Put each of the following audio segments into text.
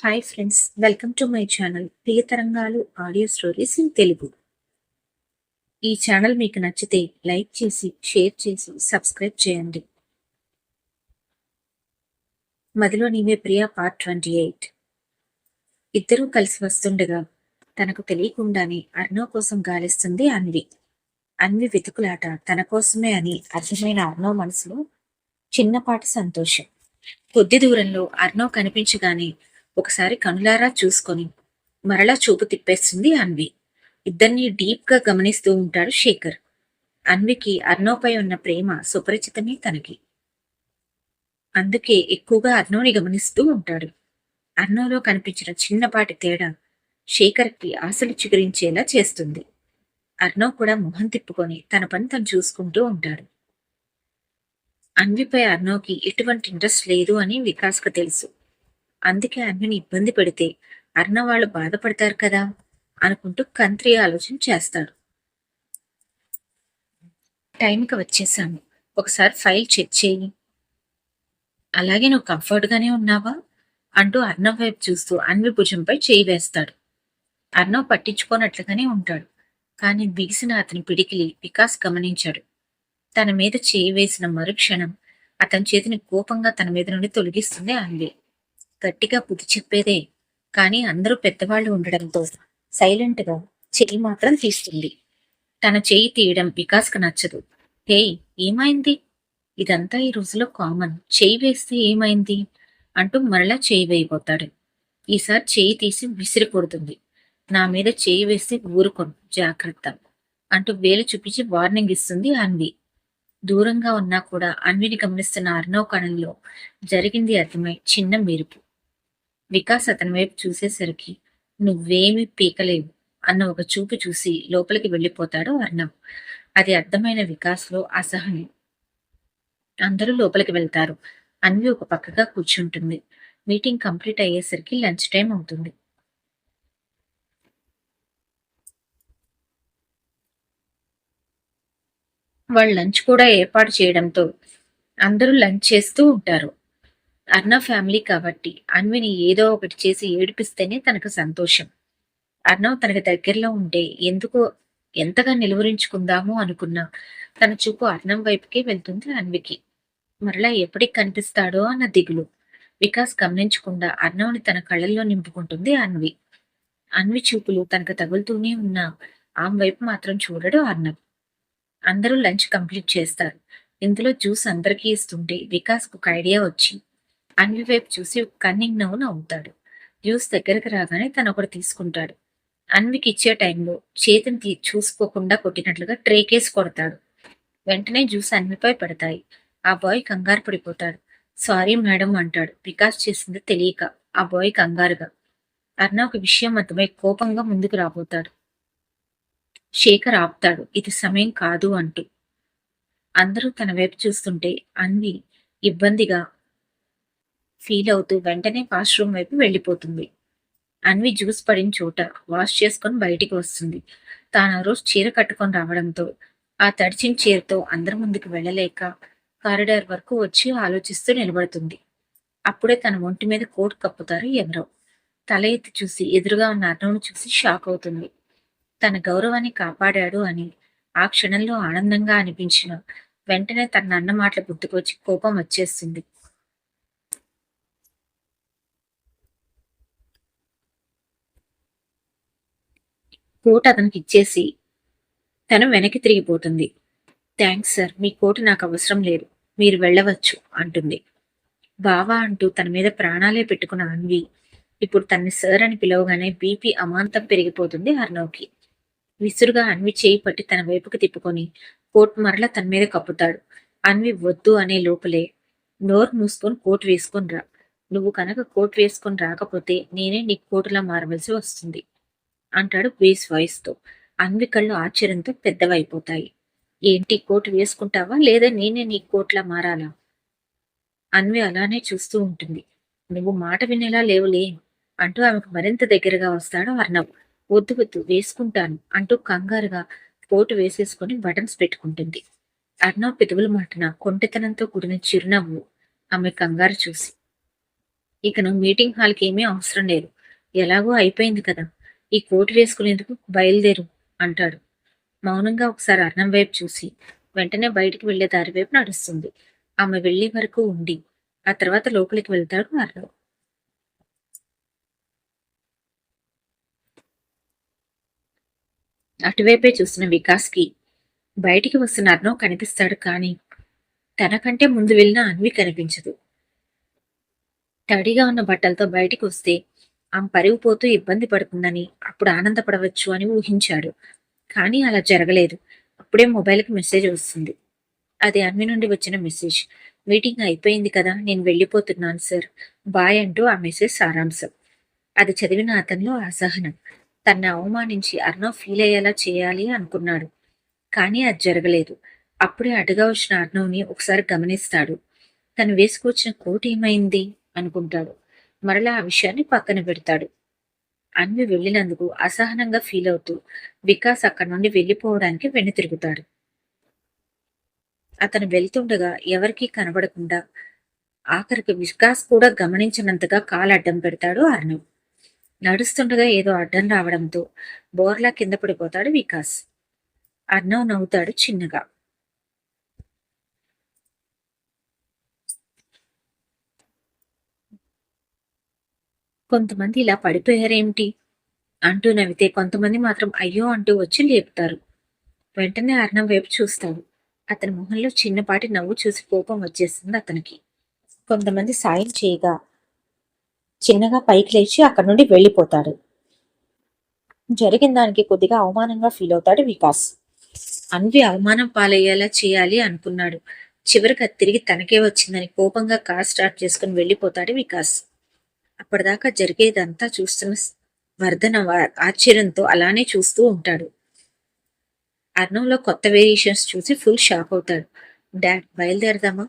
Hi friends welcome to my channel Priya తరంగాలు audio stories in Telugu ఈ channel మీకు నచ్చితే లైక్ చేసి షేర్ చేసి సబ్స్క్రైబ్ చేయండి. మదిలో నీవే ప్రియ పార్ట్ ట్వంటీ ఎయిట్ ఇద్దరూ కలిసి వస్తుండగా తనకు తెలియకుండానే అర్ణవ్ కోసం గాలిస్తుంది అన్వి. అన్వి వెతుకులాట తన కోసమే అని అర్థమైన అర్ణవ్ మనసులో చిన్నపాటి సంతోషం. కొద్ది దూరంలో అర్ణవ్ కనిపించగానే ఒకసారి కనులారా చూసుకొని మరలా చూపు తిప్పేస్తుంది అన్వి. ఇద్దరిని డీప్గా గమనిస్తూ ఉంటాడు శేఖర్. అన్వికి అర్ణవ్పై ఉన్న ప్రేమ సుపరిచితమే తనకి. అందుకే ఎక్కువగా అర్ణవ్ని గమనిస్తూ ఉంటాడు. అర్ణవ్లో కనిపించిన చిన్నపాటి తేడా శేఖర్కి ఆశలు చిగురించేలా చేస్తుంది. అర్ణవ్ కూడా మొహం తిప్పుకొని తన పని తను చూసుకుంటూ ఉంటాడు. అన్విపై అర్ణవ్కి ఎటువంటి ఇంట్రెస్ట్ లేదు అని వికాస్కు తెలుసు. అందుకే అన్విని ఇబ్బంది పెడితే అర్ణ వాళ్ళు బాధపడతారు కదా అనుకుంటూ కంత్రి ఆలోచన చేస్తాడు. టైంకి వచ్చేసాను ఒకసారి ఫైల్ చెక్ చేయి. అలాగే నువ్వు కంఫర్ట్గానే ఉన్నావా? అంటూ అర్ణవ్ వైపు చూస్తూ అన్వి భుజంపై చేయి వేస్తాడు. అర్ణవ్ పట్టించుకోనట్లుగానే ఉంటాడు. కానీ బిగిసిన అతని పిడికిలి వికాస్ గమనించాడు. తన మీద చేయి వేసిన మరుక్షణం అతని చేతిని కోపంగా తన మీద నుండి తొలగిస్తుంది అన్వి. గట్టిగా బుద్ధి చెప్పేదే. కానీ అందరూ పెద్దవాళ్ళు ఉండడంతో సైలెంట్గా చెయ్యి మాత్రం తీస్తుంది. తన చెయ్యి తీయడం వికాస్కు నచ్చదు. హే ఏమైంది? ఇదంతా ఈ రోజులో కామన్. చెయ్యి వేస్తే ఏమైంది? అంటూ మరలా చేయి వేయబోతాడు. ఈసారి చేయి తీసి విసిరి కొడుతుంది నా మీద చేయి వేస్తే ఊరుకోను. జాగ్రత్త అంటూ వేలు చూపించి వార్నింగ్ ఇస్తుంది అన్వి. దూరంగా ఉన్నా కూడా అన్విని గమనిస్తున్న అర్ణవ్ కణంలో జరిగింది అర్థమై చిన్న మెరుపు. వికాస్ అతని వైపు చూసేసరికి నువ్వేమి పీకలేవు అన్న ఒక చూపు చూసి లోపలికి వెళ్ళిపోతాడు అర్ణవ్. అది అర్థమైన వికాస్లో అసహనం. అందరూ లోపలికి వెళ్తారు. అన్వి ఒక పక్కగా కూర్చుంటుంది. మీటింగ్ కంప్లీట్ అయ్యేసరికి లంచ్ టైం అవుతుంది. వాళ్ళు లంచ్ కూడా ఏర్పాటు చేయడంతో అందరూ లంచ్ చేస్తూ ఉంటారు. అన్న ఫ్యామిలీ కాబట్టి అన్విని ఏదో ఒకటి చేసి ఏడిపిస్తేనే తనకు సంతోషం. అర్ణవ్ తనకు దగ్గరలో ఉంటే ఎందుకో ఎంతగా నిలువరించుకుందాము అనుకున్నా. తన చూపు అర్ణం వైపుకే వెళ్తుంది అన్వికి. మరలా ఎప్పటికి కనిపిస్తాడో అన్న దిగులు. వికాస్ గమనించకుండా అర్ణవ్ని తన కళ్ళల్లో నింపుకుంటుంది అన్వి. అన్వి చూపులు తనకు తగులుతూనే ఉన్న ఆమె వైపు మాత్రం చూడడు అర్ణవ్. అందరూ లంచ్ కంప్లీట్ చేస్తారు. ఇందులో జ్యూస్ అందరికీ ఇస్తుంటే వికాస్ ఒక ఐడియా వచ్చి అన్వి వైపు చూసి కన్నింగ్ నవ్వు నవ్వుతాడు జ్యూస్ దగ్గరకు రాగానే తను ఒకటి తీసుకుంటాడు. అన్వికి ఇచ్చే టైంలో చేతిని తీ చూసుకోకుండా కొట్టినట్లుగా ట్రేకేసి కొడతాడు. వెంటనే జ్యూస్ అన్విపై పడతాయి. ఆ బాయ్ కంగారు పడిపోతాడు. సారీ మేడం అంటాడు. వికాస్ చేసింది తెలియక. ఆ బాయ్ కంగారుగా. అర్ణ ఒక విషయం అర్థమై కోపంగా ముందుకు రాబోతాడు. శేఖర్ ఆపుతాడు. ఇది సమయం కాదు అంటూ. అందరూ తన వైపు చూస్తుంటే అన్వి ఇబ్బందిగా ఫీల్ అవుతూ వెంటనే వాష్రూమ్ వైపు వెళ్ళిపోతుంది. అన్వి జ్యూస్ పడిన చోట వాష్ చేసుకొని బయటికి వస్తుంది. తాను ఆ రోజు చీర కట్టుకొని రావడంతో ఆ తడిచిన చీరతో అందరి ముందుకు వెళ్ళలేక కారిడార్ వరకు వచ్చి ఆలోచిస్తూ నిలబడుతుంది. అప్పుడే తన ఒంటి మీద కోట్ కప్పుతారు ఎవరో తల ఎత్తి చూసి ఎదురుగా ఉన్న అర్ణవును చూసి షాక్ అవుతుంది. తన గౌరవాన్ని కాపాడాడు అని ఆ క్షణంలో ఆనందంగా అనిపించిన వెంటనే తన అన్న మాటలు గుర్తుకొచ్చి కోపం వచ్చేస్తుంది. కోట్ అతనికి ఇచ్చేసి తను వెనక్కి తిరిగిపోతుంది. థ్యాంక్స్ సార్ మీ కోటు నాకు అవసరం లేదు. మీరు వెళ్ళవచ్చు అంటుంది. బావా అంటూ తన మీద ప్రాణాలే పెట్టుకున్న అన్వి ఇప్పుడు తన్ని సార్ అని పిలవగానే బీపీ అమాంతం పెరిగిపోతుంది అర్ణవ్కి విసురుగా అన్వి చేయి పట్టి తన వైపుకి తిప్పుకొని కోట్ మరల తన మీద కప్పుతాడు. అన్వి వద్దు అనే లోపలే నోరు మూసుకొని కోట్ వేసుకొని రా. నువ్వు కనుక కోట్ వేసుకొని రాకపోతే నేనే నీ కోటులా మారవలసి వస్తుంది. అంటాడు బేస్ వాయిస్తో. అన్వికళ్ళు ఆశ్చర్యంతో పెద్దవైపోతాయి. ఏంటి కోటు వేసుకుంటావా? లేదా నేనే నీ కోట్లా మారాలా? అన్వి అలానే చూస్తూ ఉంటుంది. నువ్వు మాట వినేలా లేవులే అంటూ ఆమెకు మరింత దగ్గరగా వస్తాడు అర్ణవ్. వద్దు వద్దు వేసుకుంటాను అంటూ కంగారుగా కోటు వేసేసుకుని బటన్స్ పెట్టుకుంటుంది. అర్ణవ్ పెదవుల మాటన కొంటెతనంతో కూడిన చిరునవ్వు ఆమె కంగారు చూసి. ఇకను మీటింగ్ హాల్కి ఏమీ అవసరం లేదు. ఎలాగో అయిపోయింది కదా. ఈ కోటు వేసుకునేందుకు బయలుదేరు అంటాడు. మౌనంగా ఒకసారి అన్నం వైపు చూసి వెంటనే బయటికి వెళ్ళే దారి వైపు నడుస్తుంది. ఆమె వెళ్ళే వరకు ఉండి ఆ తర్వాత లోపలికి వెళ్తాడు అర్ణం అటువైపే చూసిన వికాస్కి బయటికి వస్తున్న అర్ణవ్ కనిపిస్తాడు కానీ తనకంటే ముందు వెళ్ళిన అన్వి కనిపించదు. తడిగా ఉన్న బట్టలతో బయటికి వస్తే ఆమె పరిగిపోతూ ఇబ్బంది పడుతుందని అప్పుడు ఆనందపడవచ్చు అని ఊహించాడు. కానీ అలా జరగలేదు. అప్పుడే మొబైల్కి మెసేజ్ వస్తుంది. అది అన్వి నుండి వచ్చిన మెసేజ్. మీటింగ్ అయిపోయింది కదా నేను వెళ్ళిపోతున్నాను సార్. బాయ్ అంటూ ఆ మెసేజ్ సారాంశం. అది చదివిన అతనిలో అసహనం. తన్ని అవమానించి అర్ణవ్ ఫీల్ అయ్యేలా చేయాలి అనుకున్నాడు. కానీ అది జరగలేదు. అప్పుడే అటుగా వచ్చిన అర్ణవ్ని ఒకసారి గమనిస్తాడు. తను వేసుకొచ్చిన కోట్ ఏమైంది? అనుకుంటాడు. మరలా ఆ విషయాన్ని పక్కన పెడతాడు. అన్వి వెళ్ళినందుకు అసహనంగా ఫీల్ అవుతూ వికాస్ అక్కడి నుండి వెళ్ళిపోవడానికి వెనుతిరుగుతాడు. అతను వెళ్తుండగా ఎవరికీ కనబడకుండా ఆఖరికి వికాస్ కూడా గమనించినంతగా కాలు అడ్డం పెడతాడు అర్ణవ్ నడుస్తుండగా ఏదో అడ్డం రావడంతో బోర్లా కింద పడిపోతాడు వికాస్. అర్ణవ్ నవ్వుతాడు చిన్నగా. కొంతమంది ఇలా పడిపోయారేమిటి? అంటూ నవ్వితే కొంతమంది మాత్రం అయ్యో అంటూ వచ్చి లేపుతారు. వెంటనే అర్ణం వైపు చూస్తాడు అతని మొహంలో చిన్నపాటి నవ్వు చూసి కోపం వచ్చేస్తుంది అతనికి. కొంతమంది సాయం చేయగా చిన్నగా పైకి లేచి అక్కడి నుండి వెళ్ళిపోతాడు జరిగిన దానికి కొద్దిగా అవమానంగా ఫీల్ అవుతాడు వికాస్. అన్వి అవమానం పాలయ్యేలా చేయాలి అనుకున్నాడు. చివరికి అది తిరిగి తనకే వచ్చిందని కోపంగా కార్ స్టార్ట్ చేసుకుని వెళ్ళిపోతాడు వికాస్. అప్పటిదాకా జరిగేదంతా చూస్తున్న వర్ధన ఆశ్చర్యంతో అలానే చూస్తూ ఉంటాడు. అర్ణంలో కొత్త వేరియేషన్స్ చూసి ఫుల్ షాక్ అవుతాడు. డాడ్ బయలుదేరదామా?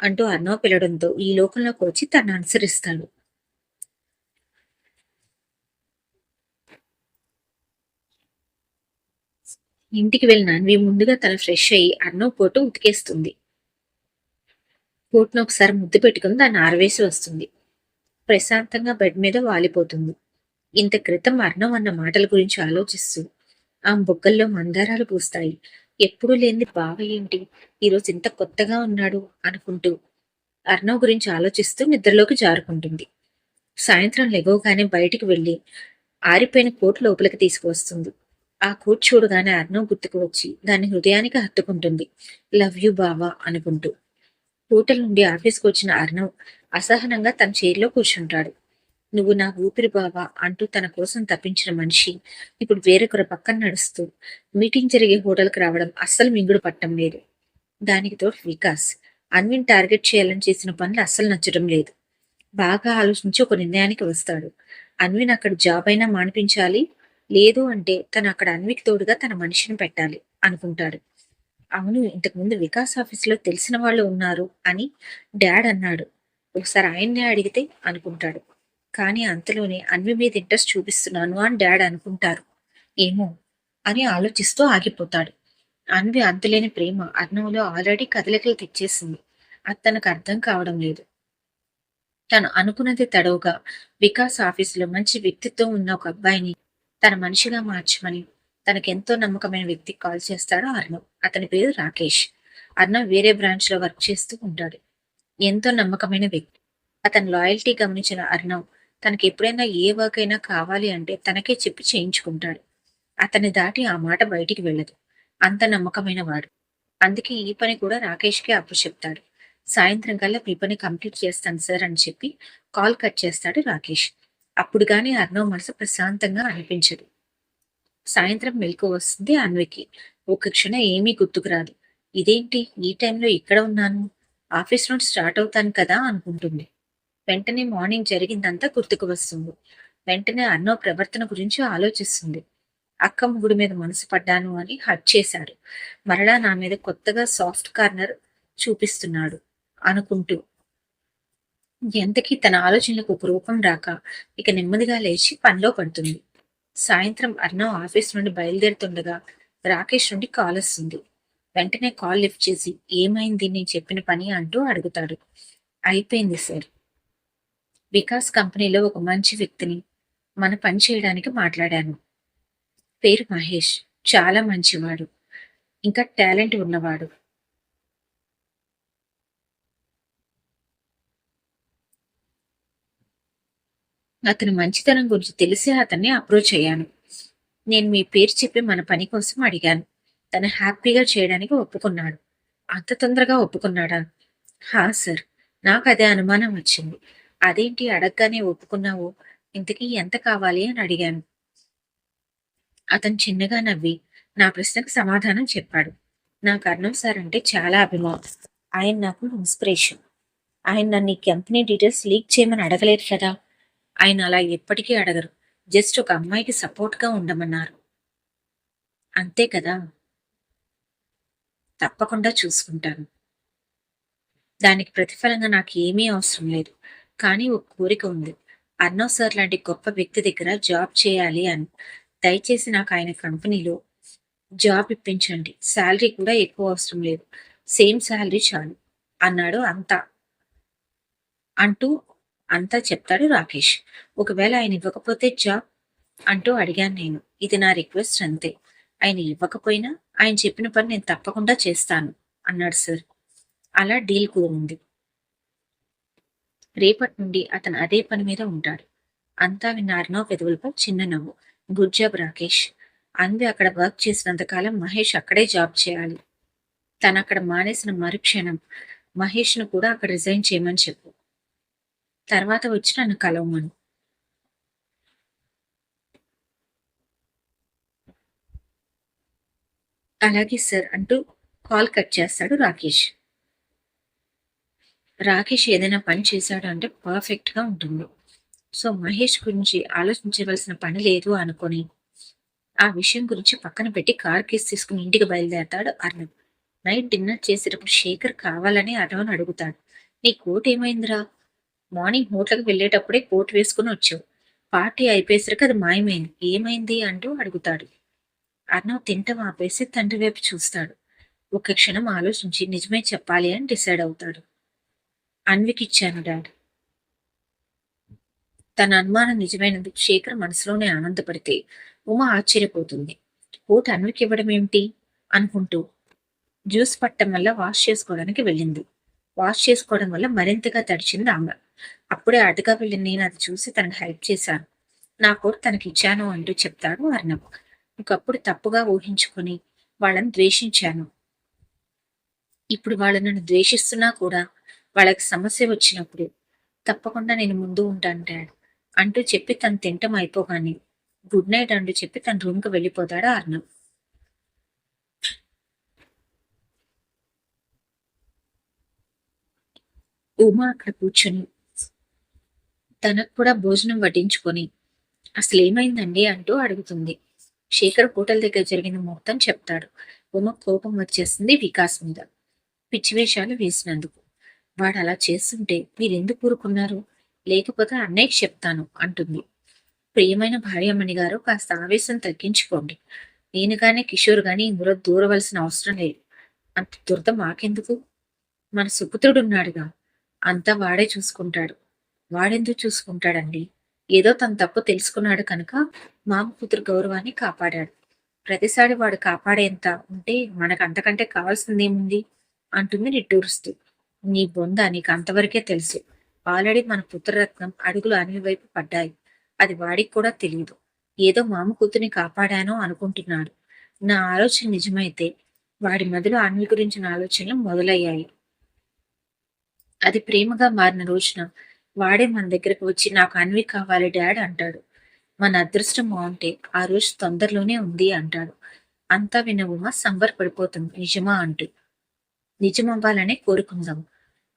అంటూ అర్ణవ్ పిలడంతో ఈ లోకంలోకి వచ్చి తను అనుసరిస్తాడు ఇంటికి వెళ్ళిన అన్వి ముందుగా తన ఫ్రెష్ అయ్యి అర్ణవ్ కోటు ఉతికేస్తుంది. కోట్ను ఒకసారి ముద్దు పెట్టుకుని దాన్ని ఆరవేసి వస్తుంది. ప్రశాంతంగా బెడ్ మీద వాలిపోతుంది. ఇంత క్రితం అర్ణం అన్న మాటల గురించి ఆలోచిస్తూ ఆ బొగ్గల్లో మందారాలు పూస్తాయి. ఎప్పుడూ లేని బావ ఏంటి? ఈరోజు ఇంత కొత్తగా ఉన్నాడు అనుకుంటూ అర్ణవ్ గురించి ఆలోచిస్తూ నిద్రలోకి జారుకుంటుంది. సాయంత్రం లెగోగానే బయటికి వెళ్ళి ఆరిపోయిన కోట్ లోపలికి తీసుకువస్తుంది. ఆ కోట్ చూడగానే అర్ణవ్ గుర్తుకు వచ్చి దాన్ని హృదయానికి హత్తుకుంటుంది. లవ్ యు బావా అనుకుంటూ. హోటల్ నుండి ఆఫీస్కి వచ్చిన అర్ణవ్ అసహనంగా తన చైర్లో కూర్చుంటాడు. నువ్వు నా ఊపిరి బావా అంటూ తన కోసం తప్పించిన మనిషి ఇప్పుడు వేరొకరు పక్కన నడుస్తూ మీటింగ్ జరిగే హోటల్కి రావడం అస్సలు మింగుడు పట్టం లేదు. దానికి తోడు వికాస్ అన్విన్ టార్గెట్ చేయాలని చేసిన పనులు అస్సలు నచ్చడం లేదు. బాగా ఆలోచించి ఒక నిర్ణయానికి వస్తాడు. అన్విన్ అక్కడ జాబ్ అయినా మానిపించాలి లేదు అంటే తను అక్కడ అన్వికి తోడుగా తన మనిషిని పెట్టాలి అనుకుంటాడు. అవును ఇంతకుముందు వికాస్ ఆఫీస్లో తెలిసిన వాళ్ళు ఉన్నారు అని డాడ్ అన్నాడు. ఒకసారి ఆయన్నే అడిగితే అనుకుంటాడు. కానీ అంతలోనే అన్వి మీద ఇంట్రెస్ట్ చూపిస్తున్నాను అని డాడ్ అనుకుంటారు. ఏమో అని ఆలోచిస్తూ ఆగిపోతాడు. అన్వి అంతులేని ప్రేమ అర్ణవులో ఆల్రెడీ కదలికలు తెచ్చేసింది. అది తనకు అర్థం కావడం లేదు. తను అనుకున్నది తడవుగా వికాస్ ఆఫీసులో మంచి వ్యక్తిత్వం ఉన్న ఒక అబ్బాయిని తన మనిషిగా మార్చమని తనకెంతో నమ్మకమైన వ్యక్తికి కాల్ చేస్తాడు అర్ణవ్. అతని పేరు రాకేష్. అర్ణవ్ వేరే బ్రాంచ్లో వర్క్ చేస్తూ ఉంటాడు. ఎంతో నమ్మకమైన వ్యక్తి. అతని లాయల్టీ గమనించిన అర్ణవ్ తనకి ఎప్పుడైనా ఏ వర్క్ అయినా కావాలి అంటే తనకే చెప్పి చేయించుకుంటాడు. అతని దాటి ఆ మాట బయటికి వెళ్ళదు. అంత నమ్మకమైన వాడు. అందుకే ఈ పని కూడా రాకేష్కే అప్పు చెప్తాడు. సాయంత్రం కల్లా మీ పని కంప్లీట్ చేస్తాను సార్ అని చెప్పి కాల్ కట్ చేస్తాడు రాకేష్. అప్పుడు కానీ అర్ణవ్ మనసు ప్రశాంతంగా అనిపించదు. సాయంత్రం మెలకు వస్తుంది అన్వికి. ఒక క్షణం ఏమీ గుర్తుకురాదు ఇదేంటి? ఈ టైంలో ఇక్కడ ఉన్నాను. ఆఫీస్ నుండి స్టార్ట్ అవుతాను కదా అనుకుంటుంది. వెంటనే మార్నింగ్ జరిగిందంతా గుర్తుకు వస్తుంది. వెంటనే అన్నో ప్రవర్తన గురించి ఆలోచిస్తుంది. అక్క ముగుడు మీద మనసు పడ్డాను అని హట్ చేశాడు. మరలా నా మీద కొత్తగా సాఫ్ట్ కార్నర్ చూపిస్తున్నాడు అనుకుంటూ. ఎంతకీ తన ఆలోచనలకు ఒక రూపం రాక ఇక నెమ్మదిగా లేచి పనిలో పడుతుంది. సాయంత్రం అర్ణవ్ ఆఫీస్ నుండి బయలుదేరుతుండగా రాకేష్ నుండి కాల్ వస్తుంది. వెంటనే కాల్ లిఫ్ట్ చేసి ఏమైంది? నేను చెప్పిన పని అంటూ అడుగుతాడు. అయిపోయింది సార్. వికాస్ కంపెనీలో ఒక మంచి వ్యక్తిని మన పని చేయడానికి మాట్లాడాను. పేరు మహేష్. చాలా మంచివాడు. ఇంకా టాలెంట్ ఉన్నవాడు. అతని మంచితనం గురించి తెలిసి అతన్ని అప్రోచ్ అయ్యాను. నేను మీ పేరు చెప్పి మన పని కోసం అడిగాను. తను హ్యాపీగా చేయడానికి ఒప్పుకున్నాడు. అంత తొందరగా ఒప్పుకున్నాడా? హా సార్. నాకు అదే అనుమానం వచ్చింది. అదేంటి అడగగానే ఒప్పుకున్నావు? ఇంతకీ ఎంత కావాలి అని అడిగాను. అతను చిన్నగా నవ్వి నా ప్రశ్నకు సమాధానం చెప్పాడు. నాకు అర్ణవ్ సార్ అంటే చాలా అభిమానం. ఆయన నాకు ఇన్స్పిరేషన్. ఆయన నన్ను ఈ కంపెనీ డీటెయిల్స్ లీక్ చేయమని అడగలేదు కదా? ఆయన అలా ఎప్పటికీ అడగరు. జస్ట్ ఒక అమ్మాయికి సపోర్ట్గా ఉండమన్నారు. అంతే కదా? తప్పకుండా చూసుకుంటాను. దానికి ప్రతిఫలంగా నాకు ఏమీ అవసరం లేదు. కానీ ఒక కోరిక ఉంది. అర్నవ్ సార్ లాంటి గొప్ప వ్యక్తి దగ్గర జాబ్ చేయాలి అని దయచేసి నాకు ఆయన కంపెనీలో జాబ్ ఇప్పించండి. శాలరీ కూడా ఎక్కువ అవసరం లేదు. సేమ్ శాలరీ చాలు. అన్నాడు అంతా. అంటూ అంతా చెప్తాడు రాకేష్. ఒకవేళ ఆయన ఇవ్వకపోతే జాబ్ అంటూ అడిగాను నేను. ఇది నా రిక్వెస్ట్ అంతే. ఆయన ఇవ్వకపోయినా ఆయన చెప్పిన పని నేను తప్పకుండా చేస్తాను అన్నాడు సార్. అలా డీల్ కుదిరింది రేపటి నుండి అతను అదే పని మీద ఉంటాడు. అంతా విన్న అర్ణవ్ పెదవులపై చిన్న నవ్వు. Good job Rakesh. అన్వి అక్కడ వర్క్ చేసినంతకాలం మహేష్ అక్కడే జాబ్ చేయాలి. తను అక్కడ మానేసిన మరుక్షణం మహేష్ను కూడా అక్కడ రిజైన్ చేయమని చెప్పు. తర్వాత వచ్చి నన్ను కలవమను. అలాగే సార్ అంటూ కాల్ కట్ చేస్తాడు రాకేష్. రాకేష్ ఏదైనా పని చేశాడు అంటే పర్ఫెక్ట్గా ఉంటుంది. సో మహేష్ గురించి ఆలోచించవలసిన పని లేదు అనుకొని ఆ విషయం గురించి పక్కన పెట్టి కార్ కేసు తీసుకుని ఇంటికి బయలుదేరతాడు అర్ణవ్ నైట్ డిన్నర్ చేసేటప్పుడు శేఖర్ కావాలని అర్ణవ్ని అడుగుతాడు. నీ కోట్ ఏమైందిరా? మార్నింగ్ హోటల్కి వెళ్ళేటప్పుడే కోట్ వేసుకుని వచ్చావు. పార్టీ అయిపోయేసరికి అది మాయమైంది. ఏమైంది? అంటూ అడుగుతాడు. అర్ణవ్ తింటం ఆపేసి తండ్రి వైపు చూస్తాడు. ఒక క్షణం ఆలోచించి నిజమే చెప్పాలి అని డిసైడ్ అవుతాడు. అన్వికి ఇచ్చాను డాడ్. తన అనుమానం నిజమైనది శేఖర్ మనసులోనే ఆనందపడితే ఉమ ఆశ్చర్యపోతుంది. కోట్ అన్వికి ఇవ్వడం ఏమిటి? అనుకుంటూ జ్యూస్ పట్టడం వల్ల వాష్ చేసుకోవడానికి వెళ్ళింది. వాష్ చేసుకోవడం వల్ల మరింతగా తడిచింది ఆమె. అప్పుడే అటుగా వెళ్ళి నేను అది చూసి తనకు హెల్ప్ చేశాను. నా కోట్ తనకి ఇచ్చాను అంటూ చెప్తాడు అర్ణవ్ ఒకప్పుడు తప్పుగా ఊహించుకొని వాళ్ళని ద్వేషించాను. ఇప్పుడు వాళ్ళు నన్ను ద్వేషిస్తున్నా కూడా వాళ్ళకి సమస్య వచ్చినప్పుడు తప్పకుండా నేను ముందు ఉంటాను డాడ్ అంటూ చెప్పి తను తింటం అయిపోగానే గుడ్ నైట్ అంటూ చెప్పి తన రూమ్కి వెళ్ళిపోతాడు అర్ణవ్ ఉమా అక్కడ కూర్చొని తనకు కూడా భోజనం వడ్డించుకొని అసలు ఏమైందండి అంటూ అడుగుతుంది. శేఖర్ హోటల్ దగ్గర జరిగిన మొత్తం చెప్తాడు. ఉమ కోపం వచ్చేస్తుంది వికాస్ మీద. పిచ్చి వేషాలు వేసినందుకు. వాడు అలా చేస్తుంటే మీరెందుకు కూరుకున్నారు లేకపోతే అన్నయ్యకి చెప్తాను అంటుంది. ప్రియమైన భార్యమణి గారు కాస్త ఆవేశం తగ్గించుకోండి. నేను కానీ కిషోర్ కానీ ఇందులో దూరవలసిన అవసరం లేదు. అంత దురద మాకెందుకు? మన సుపుత్రుడున్నాడుగా. అంతా వాడే చూసుకుంటాడు. వాడెందుకు చూసుకుంటాడండి? ఏదో తన తప్పు తెలుసుకున్నాడు కనుక మామ కూతురు గౌరవాన్ని కాపాడాడు. ప్రతిసారి వాడు కాపాడేంత ఉంటే మనకు అంతకంటే కావాల్సిందేముంది? అంటుంది నిట్టూరుస్తూ. నీ బొంద నీకు అంతవరకే తెలుసు. ఆల్రెడీ మన పుత్రరత్నం అడుగులు అన్ని వైపు పడ్డాయి. అది వాడికి కూడా తెలియదు. ఏదో మామ కూతుర్ని కాపాడానో అనుకుంటున్నాడు. నా ఆలోచన నిజమైతే వాడి మదిలో అన్వి గురించిన ఆలోచనలు మొదలయ్యాయి. అది ప్రేమగా మారిన రోజున వాడే మన దగ్గరకు వచ్చి నాకు అన్వి కావాలి డాడ్ అంటాడు. మన అదృష్టం బాగుంటే ఆ రోజు తొందరలోనే ఉంది అంటాడు. అంతా విన్న ఉమ సంబరపడిపోతుంది. నిజమా అంటూ నిజమవ్వాలనే కోరుకుందాం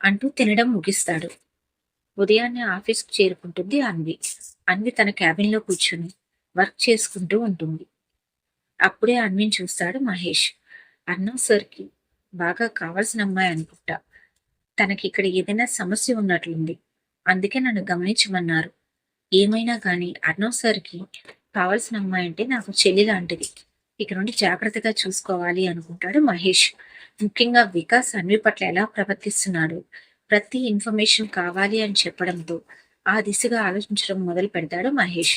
అంటూ తినడం ముగిస్తాడు. ఉదయాన్నే ఆఫీస్కి చేరుకుంటుంది అన్వి. అన్వి తన క్యాబిన్లో కూర్చుని వర్క్ చేసుకుంటూ ఉంటుంది. అప్పుడే అన్విని చూస్తాడు మహేష్. అన్నం సార్కి బాగా కావాల్సిన అమ్మాయి అనుకుంటా. తనకి ఇక్కడ ఏదైనా సమస్య ఉన్నట్లుంది. అందుకే నన్ను గమనించమన్నారు. ఏమైనా కానీ అర్ణవ్ సార్కి కావాల్సిన అమ్మాయి అంటే నాకు చెల్లి లాంటిది. ఇక నుండి జాగ్రత్తగా చూసుకోవాలి అనుకుంటాడు మహేష్. ముఖ్యంగా వికాస్ అన్వి పట్ల ఎలా ప్రవర్తిస్తున్నాడు? ప్రతి ఇన్ఫర్మేషన్ కావాలి అని చెప్పడంతో ఆ దిశగా ఆలోచించడం మొదలు పెడతాడు మహేష్.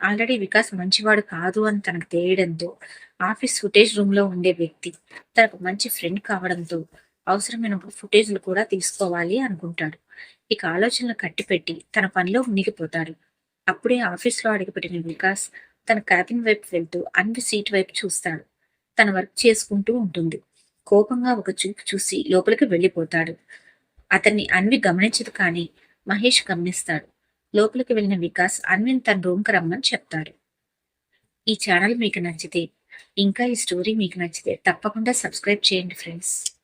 ఆల్రెడీ వికాస్ మంచివాడు కాదు అని తనకు తెలియడంతో ఆఫీస్ ఫుటేజ్ రూమ్లో ఉండే వ్యక్తి తనకు మంచి ఫ్రెండ్ కావడంతో అవసరమైన ఫుటేజ్లు కూడా తీసుకోవాలి అనుకుంటాడు. ఇక ఆలోచనలు కట్టిపెట్టి తన పనిలో మునిగిపోతాడు. అప్పుడే ఆఫీస్లో అడుగుపెట్టిన వికాస్ తన క్యాబిన్ వైపు వెళ్తూ అన్వి సీట్ వైపు చూస్తాడు. తన వర్క్ చేసుకుంటూ ఉంటుంది. కోపంగా ఒక చూపు చూసి లోపలికి వెళ్ళిపోతాడు. అతన్ని అన్వి గమనించదు కానీ మహేష్ గమనిస్తాడు. లోపలికి వెళ్ళిన వికాస్ అన్విని తన రూమ్కి రమ్మని చెప్తాడు. ఈ ఛానల్ మీకు నచ్చితే ఇంకా ఈ స్టోరీ మీకు నచ్చితే తప్పకుండా సబ్స్క్రైబ్ చేయండి ఫ్రెండ్స్.